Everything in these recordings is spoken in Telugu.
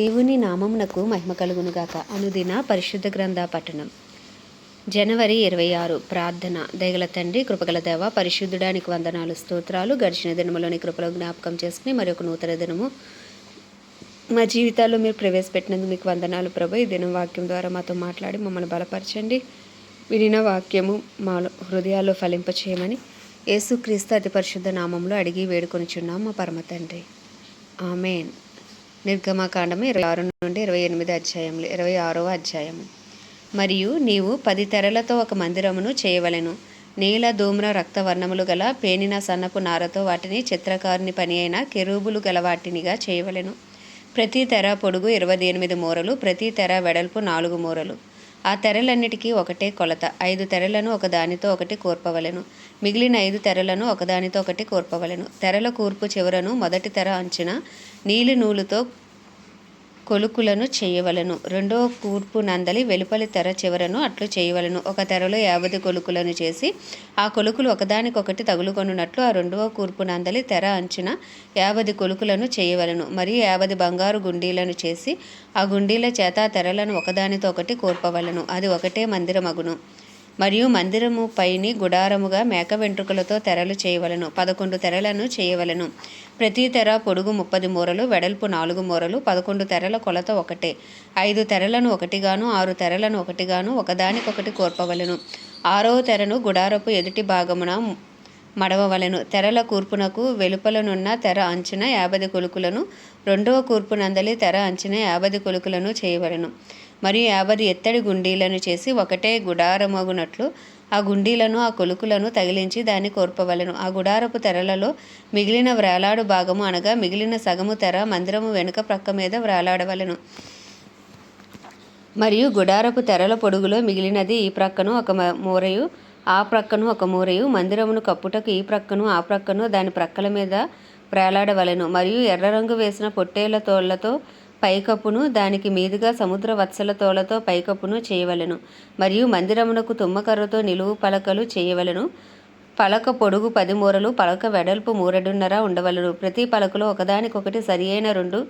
దేవుని నామమునకు మహిమ కలుగునుగాక. అనుదిన పరిశుద్ధ గ్రంథ పఠనం. జనవరి ఇరవై ఆరు ప్రార్థన. దయగల తండ్రి కృపగల దేవ పరిశుద్ధుడానికి వందనాలు స్తోత్రాలు. గడిచిన దినములోని కృపలో జ్ఞాపకం చేసుకుని మరి ఒక నూతన దినము. మా జీవితాల్లో మీరు ప్రవేశపెట్టినందుకు మీకు వందనాలు ప్రభు. ఈ దినం వాక్యం ద్వారా మాతో మాట్లాడి మమ్మల్ని బలపరచండి. వినిన వాక్యము మా హృదయాల్లో ఫలింపచేయమని యేసుక్రీస్తు అతి పరిశుద్ధ నామంలో అడిగి వేడుకొనిచున్నాం మా పరమ తండ్రి. ఆమెన్. నిర్గమకాండము ఇరవై ఆరు నుండి ఇరవై ఎనిమిది అధ్యాయములు ఇరవై ఆరవ అధ్యాయము. మరియు నీవు పది తెరలతో ఒక మందిరమును చేయవలెను. నీల ధూమ్ర రక్తవర్ణములు గల పేనిన సన్నపు నారతో వాటిని చిత్రకారుని పని అయిన కెరూబులు గల వాటినిగా చేయవలెను. ప్రతి తెర పొడుగు ఇరవై ఎనిమిది మూరలు ప్రతి తెర వెడల్పు నాలుగు మూరలు. ఆ తెరలన్నిటికీ ఒకటే కొలత. ఐదు తెరలను ఒకదానితో ఒకటి కూర్పవలెను. మిగిలిన ఐదు తెరలను ఒకదానితో ఒకటి కూర్పవలెను. తెరల కూర్పు చివరను మొదటి తెర అంచున నీలి నూలుతో కొలుకులను చేయవలను. రెండో కూర్పు నందలి వెలుపలి తెర చివరను అట్లు చేయవలను. ఒక తెరలో యాభై కొలుకులను చేసి ఆ కొలుకులు ఒకదానికొకటి తగులుకొనున్నట్లు ఆ రెండవ కూర్పు నందలి తెర అంచున యాభై కొలుకులను చేయవలను. మరియు యాభై బంగారు గుండీలను చేసి ఆ గుండీల చేత తెరలను ఒకదానితో ఒకటి కూర్పవలను. అది ఒకటే మందిరమగును. మరియు మందిరము పైని గుడారముగా మేక వెంట్రుకలతో తెరలు చేయవలను. పదకొండు తెరలను చేయవలను. ప్రతి తెర పొడుగు ముప్పది మూరలు వెడల్పు నాలుగు మూరలు పదకొండు తెరల కొలత ఒకటే. ఐదు తెరలను ఒకటిగాను ఆరు తెరలను ఒకటిగాను ఒకదానికొకటి కోర్పవలను. ఆరవ తెరను గుడారపు ఎదుటి భాగమున మడవవలెను. తెరల కూర్పునకు వెలుపలనున్న తెర అంచున యాభై కొలుకులను రెండవ కూర్పు నందలి తెర అంచున యాభై కొలుకులను చేయవలెను. మరియు యాభై ఎత్తడి గుండీలను చేసి ఒకటే గుడారమగునట్లు ఆ గుండీలను ఆ కొలుకులను తగిలించి దాన్ని కోర్పవలను ఆ గుడారపు తెరలలో మిగిలిన వ్రేలాడు భాగము అనగా మిగిలిన సగము తెర మందిరము వెనుక ప్రక్క మీద వ్రేలాడవలను. మరియు గుడారపు తెరల పొడుగులో మిగిలినది ఈ ప్రక్కను ఒక మ- మూరయు ఆ ప్రక్కను ఒక మూరయు మందిరమును కప్పుటకు ఈ ప్రక్కను ఆ ప్రక్కను దాని ప్రక్కల మీద వేలాడవలెను మరియు ఎర్ర రంగు వేసిన పొట్టేళ్ళ తోళ్ళతో పైకప్పును దానికి మీదుగా సముద్ర వత్సల తోలతో పైకప్పును చేయవలెను మరియు మందిరమునకు తుమ్మకర్రతో నిలువు పలకలు చేయవలెను. పలక పొడుగు పది మూరలు పలక వెడల్పు మూరెడున్నర ఉండవలెను. ప్రతి పలకలో ఒకదానికొకటి సరి అయిన రెండు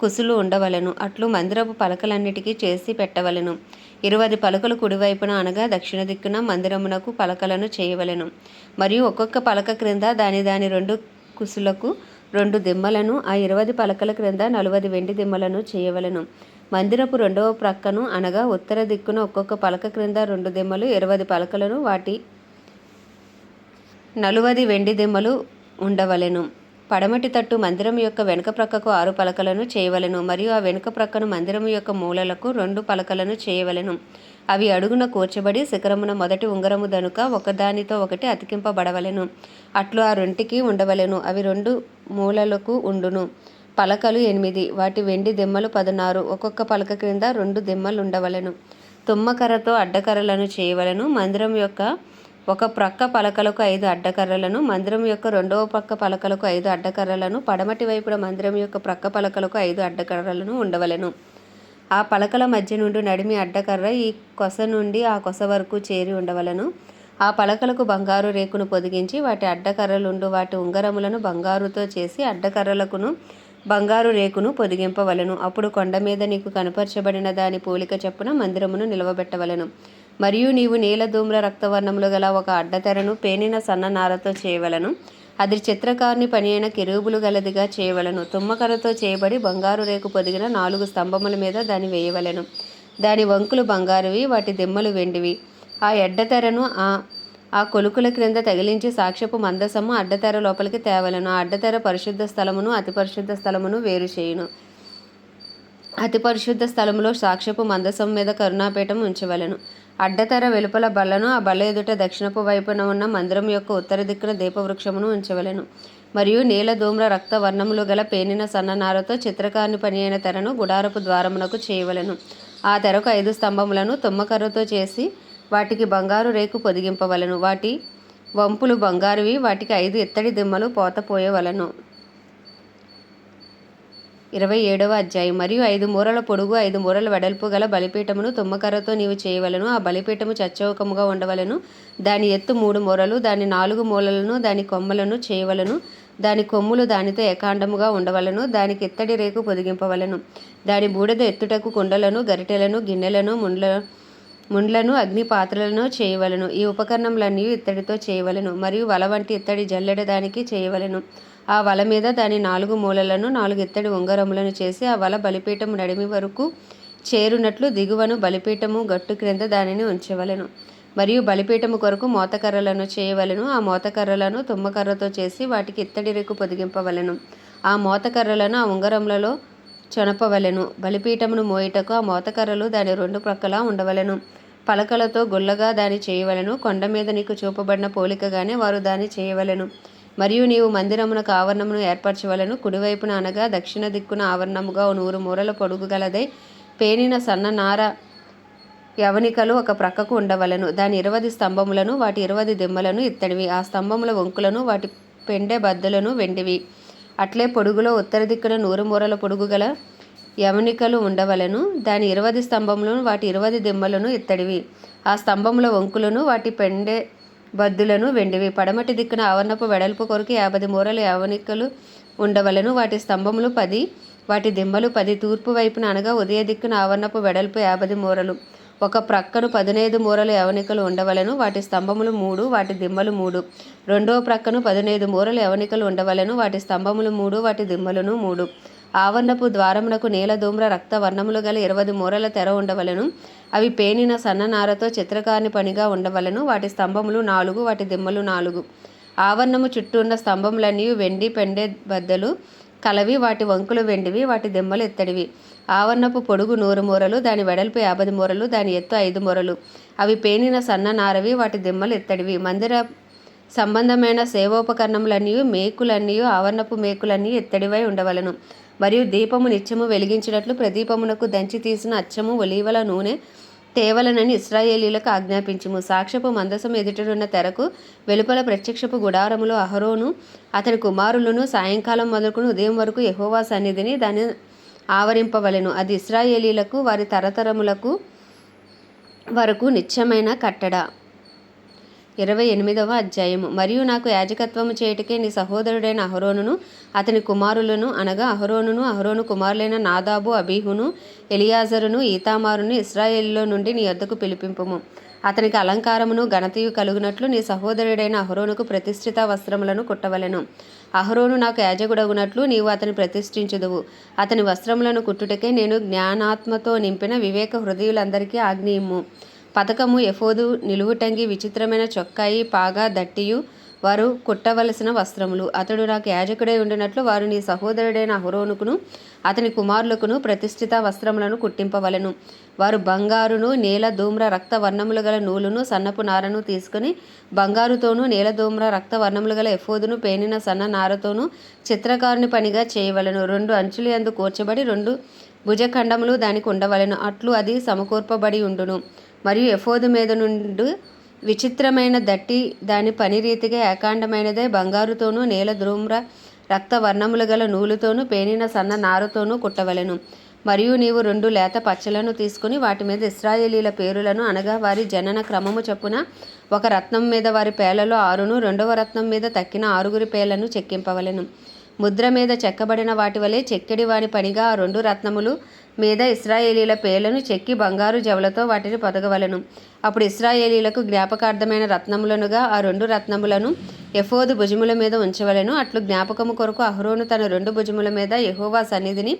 కుసులు ఉండవలెను. అట్లు మందిరపు పలకలన్నిటికీ చేసి పెట్టవలెను. ఇరవై పలకలు కుడివైపున అనగా దక్షిణ దిక్కున మందిరమునకు పలకలను చేయవలెను. మరియు ఒక్కొక్క పలక క్రింద దాని దాని రెండు కుసులకు రెండు దిమ్మలను ఆ ఇరవది పలకల క్రింద నలువది వెండి దిమ్మలను చేయవలెను. మందిరపు రెండవ ప్రక్కను అనగా ఉత్తర దిక్కున ఒక్కొక్క పలక క్రింద రెండు దిమ్మలు ఇరవది పలకలను వాటి నలువది వెండి దిమ్మలు ఉండవలెను. పడమటి తట్టు మందిరం యొక్క వెనుక ప్రక్కకు ఆరు పలకలను చేయవలెను మరియు ఆ వెనుక ప్రక్కను మందిరం యొక్క మూలలకు రెండు పలకలను చేయవలెను. అవి అడుగున కూర్చబడి శిఖరమున మొదటి ఉంగరము దనుక ఒకదానితో ఒకటి అతికింపబడవలెను. అట్లు ఆ రెంటికి ఉండవలెను. అవి రెండు మూలలకు ఉండును. పలకలు ఎనిమిది. వాటి వెండి దిమ్మలు పదనారు. ఒక్కొక్క పలక క్రింద రెండు దిమ్మలు ఉండవలెను తుమ్మకర్రతో అడ్డకర్రలను చేయవలెను. మందిరం యొక్క ఒక ప్రక్క పలకలకు ఐదు అడ్డకర్రలను మందిరం యొక్క రెండవ పక్క పలకలకు ఐదు అడ్డకర్రలను పడమటి వైపున మందిరం యొక్క ప్రక్క పలకలకు ఐదు అడ్డకర్రలను ఉండవలెను. ఆ పలకల మధ్య నుండి నడిమి అడ్డకర్ర ఈ కొస నుండి ఆ కొస వరకు చేరి ఉండవలను. ఆ పలకలకు బంగారు రేకును పొదిగించి వాటి అడ్డకర్రలుండు వాటి ఉంగరములను బంగారుతో చేసి అడ్డకర్రలకును బంగారు రేకును పొదిగింపవలెను. అప్పుడు కొండ మీద నీకు కనపరచబడిన దాని పోలిక చెప్పున మందిరమును నిలవబెట్టవలెను. మరియు నీవు నీల ధూమ్ర రక్తవర్ణములు గల ఒక అడ్డతెరను పేనిన సన్న నారతో చేయవలను. అది చిత్రకారుని పని అయిన కిరుబులు గలదిగా చేయవలను. తుమ్మకరతో చేయబడి బంగారు రేకు పొదిగిన నాలుగు స్తంభముల మీద దాన్ని వేయవలెను. దాని వంకులు బంగారువి వాటి దిమ్మలు వెండివి. ఆ ఎడ్డతెరను ఆ ఆ కొలుకుల క్రింద తగిలించి సాక్ష్యపు మందసము అడ్డతెర లోపలికి తేవలను. ఆ అడ్డతెర పరిశుద్ధ స్థలమును అతి పరిశుద్ధ స్థలమును వేరు చేయును. అతి పరిశుద్ధ స్థలములో సాక్ష్యపు మందసం మీద కరుణాపీఠం ఉంచవలెను. అడ్డతెర వెలుపల బల్లను ఆ బల్ల ఎదుట దక్షిణపు వైపున ఉన్న మందిరం యొక్క ఉత్తర దిక్కున దీపవృక్షమును ఉంచవలెను. మరియు నీల ధూమ్ర రక్త వర్ణములు గల పేనిన సన్ననారతో చిత్రకారుని పని అయిన తెరను గుడారపు ద్వారమునకు చేయవలెను. ఆ తెరకు ఐదు స్తంభములను తుమ్మకర్రతో చేసి వాటికి బంగారు రేకు పొదిగింపవలెను. వాటి వంపులు బంగారువి వాటికి ఐదు ఇత్తడి దిమ్మలు పోతపోయవలను ఇరవై ఏడవ అధ్యాయం. మరియు ఐదు మూరల పొడుగు ఐదు మూరల వెడల్పు గల బలిపీఠమును తుమ్మకర్రతో నీవు చేయవలను. ఆ బలిపీఠము చచ్చౌకముగా ఉండవలను. దాని ఎత్తు మూడు మూరలు దాని నాలుగు మూలలను దాని కొమ్మలను చేయవలను. దాని కొమ్ములు దానితో ఏకాండముగా ఉండవలను. దానికి ఇత్తడి రేకు పొదిగింపవలను. దాని బూడిద ఎత్తుటకు కుండలను గరిటెలను గిన్నెలను ముండ్ల ముండ్లను అగ్ని పాత్రలను చేయవలను. ఈ ఉపకరణములన్నీ ఇత్తడితో చేయవలను. మరియు వల వంటి ఇత్తడి జల్లెడ దానికి చేయవలను. ఆ వల మీద దాని నాలుగు మూలలను నాలుగు ఇత్తడి ఉంగరములను చేసి ఆ వల బలిపీఠము నడిమి వరకు చేరునట్లు దిగువను బలిపీఠము గట్టు క్రింద దానిని ఉంచవలెను. మరియు బలిపీఠము కొరకు మోతకర్రలను చేయవలెను. ఆ మోతకర్రలను తుమ్మకర్రతో చేసి వాటికి ఇత్తడి రేకు పొదిగింపవలెను. ఆ మోతకర్రలను ఆ ఉంగరములలో చొనపవలెను. బలిపీఠమును మోయుటకు ఆ మోతకర్రలు దాని రెండు ప్రక్కలా ఉండవలెను. పలకలతో గుల్లగా దాని చేయవలెను. కొండ మీద నీకు చూపబడిన పోలికగానే వారు దాన్ని చేయవలెను. మరియు నీవు మందిరమునకు ఆవరణమును ఏర్పరచవలను కుడివైపున అనగా దక్షిణ దిక్కున ఆవరణముగా నూరు మూరల పొడుగు గలదై పేనిన సన్న నార యవనికలు ఒక ప్రక్కకు ఉండవలను. దాని ఇరవది స్తంభములను వాటి ఇరవది దిమ్మలను ఇత్తడివి. ఆ స్తంభముల వంకులను వాటి పెండె బద్దలను వెండివి. అట్లే పొడుగులో ఉత్తర దిక్కున నూరు మూరల పొడుగు గల యవనికలు ఉండవలను. దాని ఇరవది స్తంభములను వాటి ఇరవది దిమ్మలను ఇత్తడివి. ఆ స్తంభముల వంకులను వాటి పెండె బద్దులను వెండివి. పడమటి దిక్కున ఆవరణపు వెడల్పు కొరకు యాభై మూరలు యవనికలు ఉండవలను. వాటి స్తంభములు పది వాటి దిమ్మలు పది. తూర్పు వైపున అనగా ఉదయ దిక్కున ఆవరణపు వెడల్పు యాభై మూరలు. ఒక ప్రక్కను పదినైదు మూరలు యవనికలు ఉండవలను. వాటి స్తంభములు మూడు వాటి దిమ్మలు మూడు. రెండవ ప్రక్కను పదినైదు మూరలు యవనికలు ఉండవలను. వాటి స్తంభములు మూడు వాటి దిమ్మలను మూడు. ఆవరణపు ద్వారమునకు నీల ధూమ్ర రక్త వర్ణములు గల ఇరవై మూరల తెర ఉండవలను. అవి పేనిన సన్ననారతో చిత్రకారిని పనిగా ఉండవలను. వాటి స్తంభములు నాలుగు వాటి దిమ్మలు నాలుగు. ఆవరణము చుట్టూ ఉన్న స్తంభములన్నీ వెండి పెండె బద్దలు కలవి వాటి వంకులు వెండివి వాటి దిమ్మలు ఎత్తడివి. ఆవరణపు పొడుగు నూరు మూరలు దాని వెడల్పు యాభై మూరలు దాని ఎత్తు ఐదు మూరలు. అవి పేనిన సన్న నారవి వాటి దిమ్మలు ఎత్తడివి. మందిర సంబంధమైన సేవోపకరణములన్నీ మేకులన్నీ ఆవరణపు మేకులన్నీ ఎత్తడివై ఉండవలను. మరియు దీపము నిత్యము వెలిగించినట్లు ప్రదీపమునకు దంచి తీసిన అచ్చము ఒలీవల నూనె తేవలనని ఇస్రాయేలీలకు ఆజ్ఞాపించుము. సాక్ష్యపు మందసం ఎదుటనున్న తెరకు వెలుపల ప్రత్యక్షపు గుడారములో అహరోను అతని కుమారులను సాయంకాలం మొదలుకుని ఉదయం వరకు యెహోవా సన్నిధిని దాన్ని ఆవరింపవలెను. అది ఇస్రాయేలీలకు వారి తరతరములకు వరకు నిత్యమైన కట్టడ. ఇరవై ఎనిమిదవ అధ్యాయము. మరియు నాకు యాజకత్వము చేయుటకే నీ సహోదరుడైన అహరోనును అతని కుమారులను అనగా అహరోనును అహరోను కుమారులైన నాదాబు అబీహును ఎలియాజరును ఈతామారును ఇస్రాయేల్లో నుండి నీ వద్దకు పిలిపింపుము. అతనికి అలంకారమును ఘనతయు కలుగునట్లు నీ సహోదరుడైన అహరోనుకు ప్రతిష్ఠిత వస్త్రములను కుట్టవలెను. అహరోను నాకు యాజకుడగునట్లు నీవు అతని ప్రతిష్ఠించుదువు. అతని వస్త్రములను కుట్టుటకే నేను జ్ఞానాత్మతో నింపిన వివేక హృదయులందరికీ ఆగ్నేయము పథకము ఎఫోదు నిలువుటంగి విచిత్రమైన చొక్కాయి పాగా దట్టియు వారు కుట్టవలసిన వస్త్రములు. అతడు నాకు యాజకుడై ఉండినట్లు వారు నీ సహోదరుడైన అహరోనుకును అతని కుమారులకును ప్రతిష్ఠిత వస్త్రములను కుట్టింపవలెను. వారు బంగారును నేల ధూమ్ర రక్త వర్ణములు గల నూలును సన్నపు నారను తీసుకుని బంగారుతోనూ నేల ధూమ్ర రక్త వర్ణములు గల ఎఫోదును పేనిన సన్న నారతోనూ చిత్రకారుని పనిగా చేయవలెను. రెండు అంచులు యందు కూర్చబడి రెండు భుజఖండములు దానికి ఉండవలెను. అట్లు అది సమకూర్పబడి ఉండును. మరియు ఎఫోదు మీద నుండి విచిత్రమైన దట్టి దాని పని రీతిగా ఏకాండమైనదే బంగారుతోనూ నీల ధూమ్ర రక్త వర్ణములు గల నూలుతోనూ పేనిన సన్న నారుతోనూ కుట్టవలెను. మరియు నీవు రెండు లేత పచ్చలను తీసుకుని వాటి మీద ఇస్రాయేలీల పేరులను అనగా వారి జనన క్రమము చొప్పున ఒక రత్నం మీద వారి పేలలో ఆరును రెండవ రత్నం మీద తక్కిన ఆరుగురి పేర్లను చెక్కింపవలెను. ముద్ర మీద చెక్కబడిన వాటి వలె చెక్కడి వాని పనిగా ఆ రెండు రత్నములు మీద ఇస్రాయేలీల పేర్లను చెక్కి బంగారు జవలతో వాటిని పొదగవలను. అప్పుడు ఇస్రాయేలీలకు జ్ఞాపకార్థమైన రత్నములనుగా ఆ రెండు రత్నములను ఎఫోదు భుజముల మీద ఉంచవలెను. అట్లు జ్ఞాపకము కొరకు అహ్రోను తన రెండు భుజముల మీద యహోవా సన్నిధిని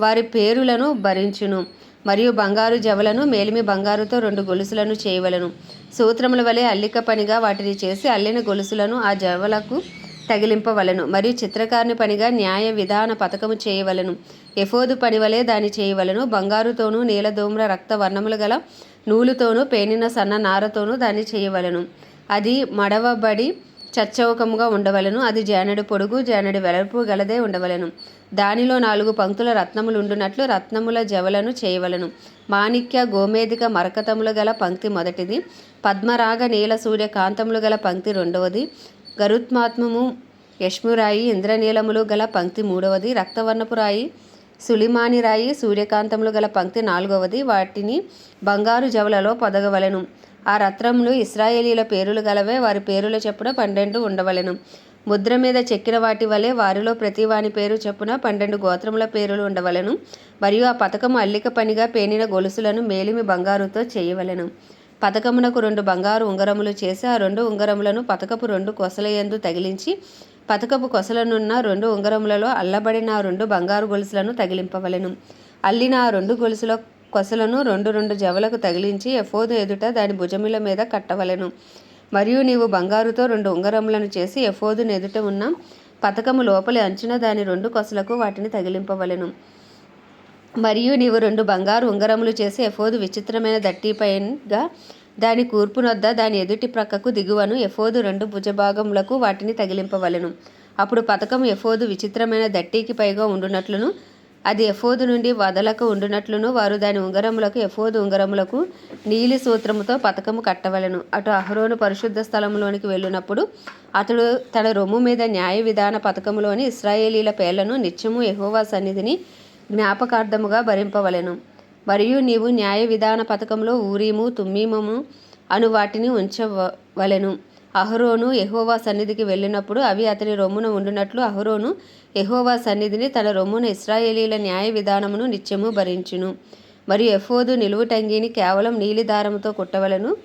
వారి పేరులను భరించును మరియు బంగారు జవలను మేలిమి బంగారుతో రెండు గొలుసులను చేయవలెను. సూత్రముల వలె అల్లిక పనిగా వాటిని చేసి అల్లిన గొలుసులను ఆ జవలకు తగిలింపవలను. మరియు చిత్రకారుని పనిగా న్యాయ విధాన పథకము చేయవలెను. ఎఫోదు పనివలే దాని చేయవలెను. బంగారుతోనూ నీలధూమ్ర రక్త వర్ణములు గల నూలుతోనూ పేనిన సన్న నారతోనూ దాన్ని చేయవలెను. అది మడవబడి చచ్చౌకముగా ఉండవలెను. అది జానడి పొడుగు జానడి వెడల్పు గలదే ఉండవలెను. దానిలో నాలుగు పంక్తుల రత్నములు ఉండునట్లు రత్నముల జవలను చేయవలెను. మాణిక్య గోమేధిక మరకతములు గల పంక్తి మొదటిది. పద్మరాగ నీల సూర్య కాంతములు గల పంక్తి రెండవది. గరుత్మాత్మము యష్మురాయి ఇంద్రనీలములు గల పంక్తి మూడవది. రక్తవర్ణపురాయి రాయి సులిమాని రాయి సూర్యకాంతములు గల పంక్తి నాలుగవది. వాటిని బంగారు జవలలో పొదగవలెను. ఆ రత్నములు ఇస్రాయేలీల పేరులు గలవే. వారి పేరుల చెప్పున పన్నెండు ఉండవలెను. ముద్ర మీద చెక్కిన వాటి వలె వారిలో ప్రతి వాని పేరు చెప్పున పన్నెండు గోత్రముల పేరులు ఉండవలెను. మరియు ఆ పథకము అల్లిక పనిగా పేనిన గొలుసులను మేలిమి బంగారుతో చేయవలెను. పథకమునకు రెండు బంగారు ఉంగరములు చేసి ఆ రెండు ఉంగరములను పథకపు రెండు కొసలయందు తగిలించి పథకపు కొసలనున్న రెండు ఉంగరములలో అల్లబడిన రెండు బంగారు గొలుసులను తగిలింపవలెను. అల్లిన ఆ రెండు గొలుసుల కొసలను రెండు రెండు జవలకు తగిలించి ఎఫోదు ఎదుట దాని భుజముల మీద కట్టవలెను. మరియు నీవు బంగారుతో రెండు ఉంగరములను చేసి ఎఫోదు ఎదుట ఉన్న పథకము లోపలి అంచున దాని రెండు కొసలకు వాటిని తగిలింపవలెను. మరియు నీవు రెండు బంగారు ఉంగరములు చేసి ఎఫోదు విచిత్రమైన దట్టిపైగా దాని కూర్పునొద్ద దాని ఎదుటి ప్రక్కకు దిగువను ఎఫోదు రెండు భుజభాగములకు వాటిని తగిలింపవలెను. అప్పుడు పథకం ఎఫోదు విచిత్రమైన దట్టీకి పైగా ఉండునట్లును అది ఎఫోదు నుండి వదలకు ఉండునట్లును వారు దాని ఉంగరములకు ఎఫోదు ఉంగరములకు నీలి సూత్రముతో పథకము కట్టవలెను. అటు అహరోను పరిశుద్ధ స్థలంలోనికి వెళ్ళినప్పుడు అతడు తన రొమ్ము మీద న్యాయ విధాన పథకములోని ఇస్రాయేలీల పేర్లను నిత్యము ఎహోవా సన్నిధిని జ్ఞాపకార్థముగా భరింపవలెను. మరియు నీవు న్యాయ విధాన పథకంలో ఊరీము తుమ్మీమము అను వాటిని ఉంచవలెను. అహరోను ఎహోవా సన్నిధికి వెళ్ళినప్పుడు అవి అతని రొమ్మున ఉండునట్లు అహరోను ఎహోవా సన్నిధిని తన రొమ్మున ఇస్రాయేలీల న్యాయ విధానమును నిత్యము భరించును. మరియు ఎఫోదు నిలువుటంగిని కేవలం నీలి దారముతో కుట్టవలెను.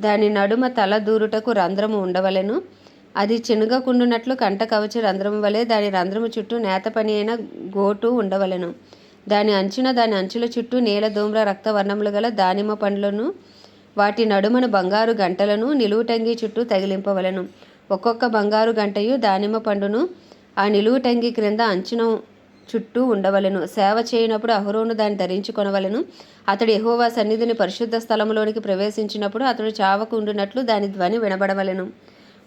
దాని నడుమ తల దూరుటకు రంధ్రము ఉండవలెను. అది చినుగకుండునట్లు కంట కవచ రంధ్రము వలె దాని రంధ్రము చుట్టూ నేత పని అయిన గోటు ఉండవలెను. దాని అంచున దాని అంచుల చుట్టూ నీల ధూమ్ర రక్తవర్ణములు గల దానిమ్మ పండ్లను వాటి నడుమన బంగారు గంటలను నిలువుటంగి చుట్టూ తగిలింపవలెను. ఒక్కొక్క బంగారు గంటయు దానిమ్మ పండును ఆ నిలువుటంగి క్రింద అంచున చుట్టూ ఉండవలెను. సేవ చేయనప్పుడు అహరోను దాన్ని ధరించుకొనవలను. అతడు ఎహోవా సన్నిధిని పరిశుద్ధ స్థలంలోనికి ప్రవేశించినప్పుడు అతడు చావకు ఉండునట్లు దాని ధ్వని వినబడవలెను.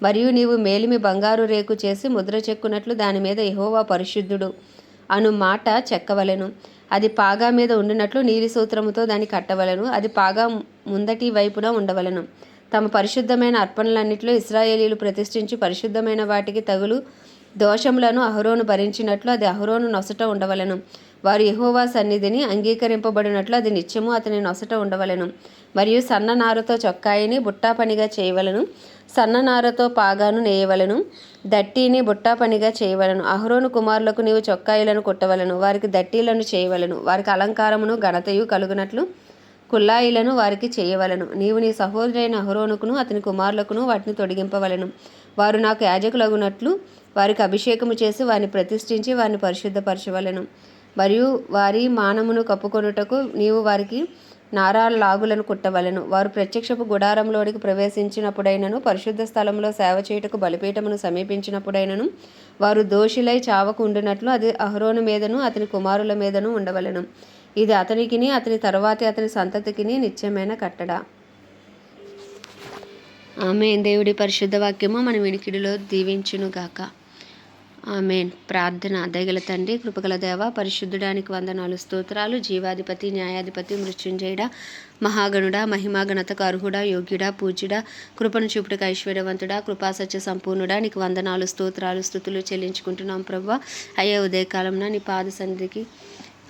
మరియు నీవు మేలిమి బంగారు రేకు చేసి ముద్ర చెక్కునట్లు దాని మీద ఎహోవా పరిశుద్ధుడు. అను మాట చెక్కవలెను. అది పాగా మీద ఉండినట్లు నీలి సూత్రముతో దాన్ని కట్టవలెను. అది పాగా ముందటి వైపున ఉండవలెను. తమ పరిశుద్ధమైన అర్పణలన్నింటిలో ఇస్రాయేలీలు ప్రతిష్ఠించి పరిశుద్ధమైన వాటికి తగులు దోషములను అహరోను భరించినట్లు అది అహరోను నొసట ఉండవలెను. వారు యహోవా సన్నిధిని అంగీకరింపబడినట్లు అది నిత్యము అతని నొసట ఉండవలెను. మరియు సన్న నారతో చొక్కాయిని బుట్టా పనిగా చేయవలెను. సన్న నారతో పాగాను నేయవలెను దట్టిని బుట్టా పనిగా చేయవలను. అహరోను కుమారులకు నీవు చొక్కాయిలను కుట్టవలను వారికి దట్టీలను చేయవలను. వారికి అలంకారమును ఘనతయు కలుగునట్లు కుల్లాయిలను వారికి చేయవలెను. నీవు నీ సహోదరైన అహరోనుకును అతని కుమారులకును వాటిని తొడిగింపవలను. వారు నాకు యాజకులగునట్లు వారికి అభిషేకము చేసి వారిని ప్రతిష్ఠించి వారిని పరిశుద్ధపరచవలెను. మరియు వారి మానమును కప్పుకొనుటకు నీవు వారికి నారాలాగులను లాగులను కుట్టవలెను. వారు ప్రత్యక్షపు గుడారంలోనికి ప్రవేశించినప్పుడైనను పరిశుద్ధ స్థలంలో సేవ చేయుటకు బలిపీఠమును సమీపించినప్పుడైనను వారు దోషులై చావకు ఉండినట్లు అది అహరోను మీదను అతని కుమారుల మీదను ఉండవలెను. ఇది అతనికిని అతని తరువాతి అతని సంతతికిని నిత్యమైన కట్టడ. ఆమె దేవుడి పరిశుద్ధ వాక్యము మన వినికిడిలో దీవించునుగాక. ఆమెన్. ప్రార్థన. దయగల తండ్రి కృపగల దేవ పరిశుద్ధుడానికి వందనాలు స్తోత్రాలు. జీవాధిపతి న్యాయాధిపతి మృత్యుంజయుడ మహాగణుడ మహిమాగణతకు అర్హుడ యోగ్యుడ పూజ్యుడ కృపను చూపుటకు ఐశ్వర్యవంతుడా కృపాసత్య సంపూర్ణుడా నీకు వందనాలు స్తోత్రాలు స్థుతులు చెల్లించుకుంటున్నాం ప్రభు అయ్యే ఉదయకాలంలో నీ పాద సన్నిధికి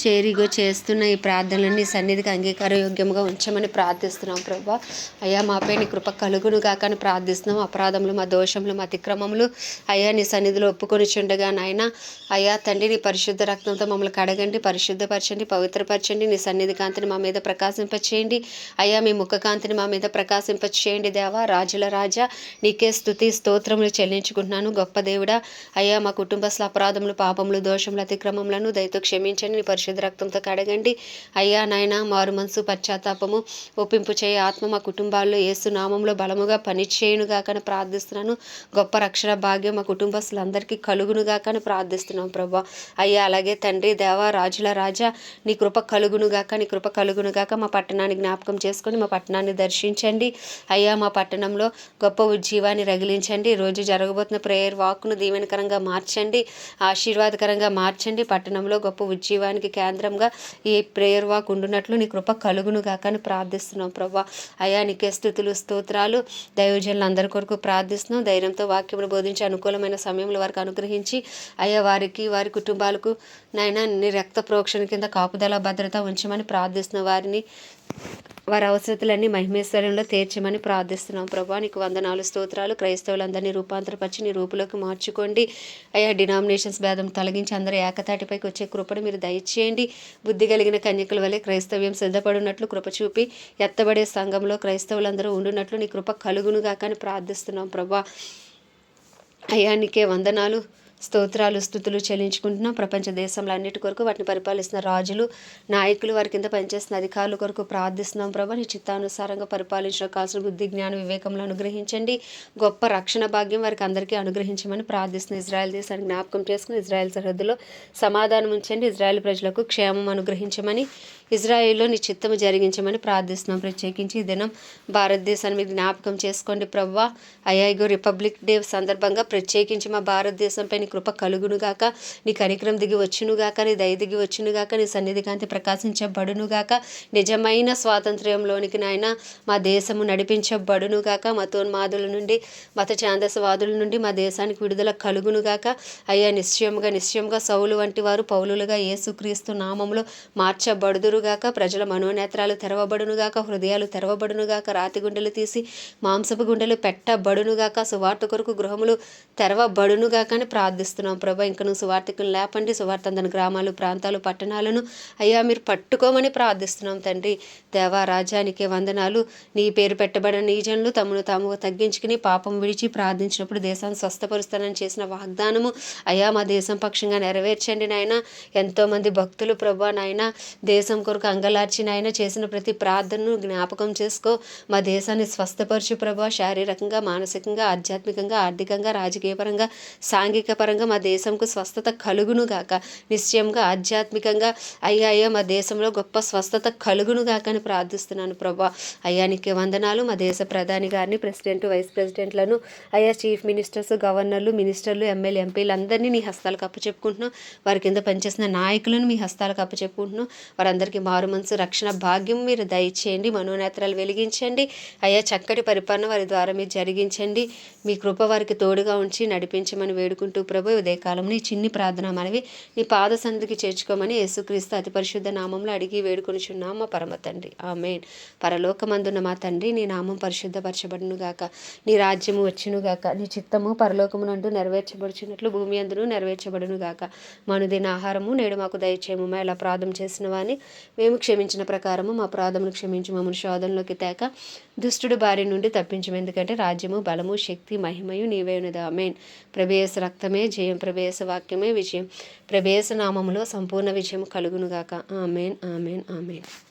చేరిగో చేస్తున్న ఈ ప్రార్థనలన్నీ సన్నిధికి అంగీకారయోగ్యంగా ఉంచమని ప్రార్థిస్తున్నాం ప్రభా. అయ్యా మాపై నీ కృప కలుగును కాక అని ప్రార్థిస్తున్నాం. అపరాధములు మా దోషములు మా అతిక్రమములు అయ్యా నీ సన్నిధిలో ఒప్పుకొని చుండగా నాయన. అయ్యా తండ్రి నీ పరిశుద్ధ రక్తంతో మమ్మల్ని కడగండి పరిశుద్ధపరచండి పవిత్రపరచండి. నీ సన్నిధి కాంతిని మా మీద ప్రకాశింపచేయండి. అయ్యా మీ ముఖ కాంతిని మా మీద ప్రకాశింపచేయండి దేవా. రాజుల రాజా నీకే స్థుతి స్తోత్రములు చెల్లించుకుంటున్నాను. గొప్ప దేవుడా అయ్యా మా కుటుంబస్తుల అపరాధములు పాపములు దోషములు అతిక్రమములను దయతో క్షమించండి. నీ పరిశుద్ధ రక్తంతో కడగండి. అయ్యా నాయన మారు మనసు పశ్చాత్తాపము ఒప్పింపు చేయ ఆత్మ మా కుటుంబాల్లో ఏసు నామంలో బలముగా పనిచేయునుగా కానీ ప్రార్థిస్తున్నాను. గొప్ప రక్షణ భాగ్యం మా కుటుంబస్తులందరికీ కలుగునుగా కానీ ప్రార్థిస్తున్నాం ప్రభా. అయ్యా అలాగే తండ్రి దేవ రాజుల రాజా నీ కృప కలుగునుగాక నీ కృప కలుగునుగాక మా పట్టణాన్ని జ్ఞాపకం చేసుకొని మా పట్టణాన్ని దర్శించండి. అయ్యా మా పట్టణంలో గొప్ప ఉజ్జీవాన్ని రగిలించండి. రోజు జరగబోతున్న ప్రేయర్ వాక్ను దీవెనకరంగా మార్చండి ఆశీర్వాదకరంగా మార్చండి. పట్టణంలో గొప్ప ఉజ్జీవానికి కేంద్రంగా ఈ ప్రేయర్ వాక్ ఉండునట్లు నీ కృప కలుగును గాక అని ప్రార్థిస్తున్నాం ప్రభా. అయా నీకే స్థుతులు స్తోత్రాలు. దైవజనులు అందరి కొరకు ప్రార్థిస్తున్నాం. ధైర్యంతో వాక్యమును బోధించి అనుకూలమైన సమయంలో వారికి అనుగ్రహించి అయ్యా వారికి వారి కుటుంబాలకు నైనా నీ రక్త ప్రోక్షణ కింద కాపుదల భద్రత ఉంచమని ప్రార్థిస్తున్న. వారిని వారి అవసరతలన్నీ మహిమేశ్వరంలో తీర్చమని ప్రార్థిస్తున్నాం. ప్రభా నీకు వందనాలు స్తోత్రాలు. క్రైస్తవులందరినీ రూపాంతరపరిచి నీ రూపులోకి మార్చుకోండి. అయ్యా డినామినేషన్స్ భేదం తొలగించి అందరూ ఏకతాటిపైకి వచ్చే కృపను మీరు దయచేయండి. బుద్ధి కలిగిన కన్యకుల వలె క్రైస్తవ్యం సిద్ధపడినట్లు కృప చూపి ఎత్తబడే సంఘంలో క్రైస్తవులందరూ ఉండునట్లు నీ కృప కలుగునుగా కానీ ప్రార్థిస్తున్నాం. ప్రభా అయ్యా నీకే వందనాలు. స్తోత్రాలు స్థుతులు చెల్లించుకుంటున్నాం. ప్రపంచ దేశంలో అన్నిటి కొరకు వాటిని పరిపాలిస్తున్న రాజులు నాయకులు వారి కింద పనిచేస్తున్న అధికారుల కొరకు ప్రార్థిస్తున్నాం ప్రభా. నీ చిత్తానుసారంగా పరిపాలించడం కావాల్సిన బుద్ధి జ్ఞాన వివేకంలో అనుగ్రహించండి. గొప్ప రక్షణ భాగ్యం వారికి అందరికీ అనుగ్రహించమని ప్రార్థిస్తున్న ఇజ్రాయెల్ దేశాన్ని జ్ఞాపకం చేసుకుని ఇజ్రాయెల్ సరిహద్దులో సమాధానం ఉంచండి ఇజ్రాయెల్ ప్రజలకు క్షేమం అనుగ్రహించమని ఇజ్రాయిల్లో నీ చిత్తము జరిగించమని ప్రార్థిస్తున్నాం. ప్రత్యేకించి ఈ దినం భారతదేశాన్ని మీరు జ్ఞాపకం చేసుకోండి ప్రవ్వా. అయ్యాయిగో రిపబ్లిక్ డే సందర్భంగా ప్రత్యేకించి మా భారతదేశంపై నీ కృప కలుగునుగాక నీ కనికరం దిగి వచ్చునుగాక నీ దయ దిగి వచ్చునుగాక నీ సన్నిధి కాంతి ప్రకాశించబడునుగాక నిజమైన స్వాతంత్ర్యంలోనికి నాయన మా దేశము నడిపించబడునుగాక మతోన్మాదుల నుండి మత ఛాందసవాదుల నుండి మా దేశానికి విడుదల కలుగునుగాక అయ్యా నిశ్చయముగా నిశ్చయముగా సౌలు వంటి వారు పౌలులుగా యేసుక్రీస్తు నామంలో మార్చబడుదురు మార్చబడుదురుగాక ప్రజల మనోనేత్రాలు తెరవబడునుగాక హృదయాలు తెరవబడునుగాక రాతి గుండెలు తీసి మాంసపు గుండెలు పెట్టబడునుగాక సువార్త కొరకు గృహములు తెరవబడునుగాక అని ప్రార్థిస్తున్నాం. ప్రభా ఇంక నువ్వు లేపండి. సువార్త అందని గ్రామాలు ప్రాంతాలు పట్టణాలను అయ్యా మీరు పట్టుకోమని ప్రార్థిస్తున్నాం తండ్రి. దేవా రాజ్యానికే వందనాలు. నీ పేరు పెట్టబడిన నీజనులు తమను తాము తగ్గించుకుని పాపం విడిచి ప్రార్థించినప్పుడు దేశాన్ని స్వస్థపరుస్తానని చేసిన వాగ్దానము అయ్యా మా దేశం పక్షంగా నెరవేర్చండి నాయన. ఎంతోమంది భక్తులు ప్రభా నాయన దేశం కొరకు అంగలార్చి నాయన చేసిన ప్రతి ప్రార్థనను జ్ఞాపకం చేసుకో. మా దేశాన్ని స్వస్థపరచు ప్రభా. శారీరకంగా మానసికంగా ఆధ్యాత్మికంగా ఆర్థికంగా రాజకీయపరంగా సాంఘిక పరంగా మా దేశంకు స్వస్థత కలుగునుగాక నిశ్చయంగా ఆధ్యాత్మికంగా అయ్యా అయ్యా మా దేశంలో గొప్ప స్వస్థత కలుగునుగాక అని ప్రార్థిస్తున్నాను ప్రభా. అయ్యా వందనాలు. మా దేశ ప్రధాని గారిని ప్రెసిడెంట్ వైస్ ప్రెసిడెంట్లను అయ్యా చీఫ్ మినిస్టర్స్ గవర్నర్లు మినిస్టర్లు ఎమ్మెల్యే ఎంపీలు అందరినీ నీ హస్తాలకు అప్పచెప్పుకుంటున్నాం వారి కింద పనిచేసిన నాయకులను మీ హస్తాలకు అప్పచెప్పుకుంటున్నాం వారందరికీ మారు మనసు రక్షణ భాగ్యం మీరు దయచేయండి. మనోనేత్రాలు వెలిగించండి. అయ్యా చక్కటి పరిపాలన వారి ద్వారా మీరు జరిగించండి. మీ కృప వారికి తోడుగా ఉంచి నడిపించమని వేడుకుంటూ ప్రభు ఉదయకాలం నీ చిన్ని ప్రార్థన మనవి నీ పాద సన్నిధికి చేర్చుకోమని యేసుక్రీస్తు అతి పరిశుద్ధ నామంలో అడిగి వేడుకొనిచున్నాం. మా పరమ తండ్రి. ఆమెన్. పరలోకమందున్న మా తండ్రి నీ నామం పరిశుద్ధపరచబడును గాక. నీ రాజ్యము వచ్చునుగాక నీ చిత్తము పరలోకమునందు నెరవేర్చబడుచున్నట్లు భూమి అందును నెరవేర్చబడును గాక. మనుదిన ఆహారము నేడు మాకు దయచేయము. ఎలా ప్రార్థన చేసిన వాని మేము క్షమించిన ప్రకారము మా ప్రార్థమును క్షమించి మమ్మల్ని శోధనలోకి తేక దుష్టుడు బారి నుండి తప్పించము. ఎందుకంటే రాజ్యము బలము శక్తి మహిమయు నీవేనుదా మెయిన్ ఆమెన్. రక్తమే జయం ప్రవేశ వాక్యమే విజయం. ప్రవేశ నామములో సంపూర్ణ విజయం కలుగునుగాక. Amen amen amen.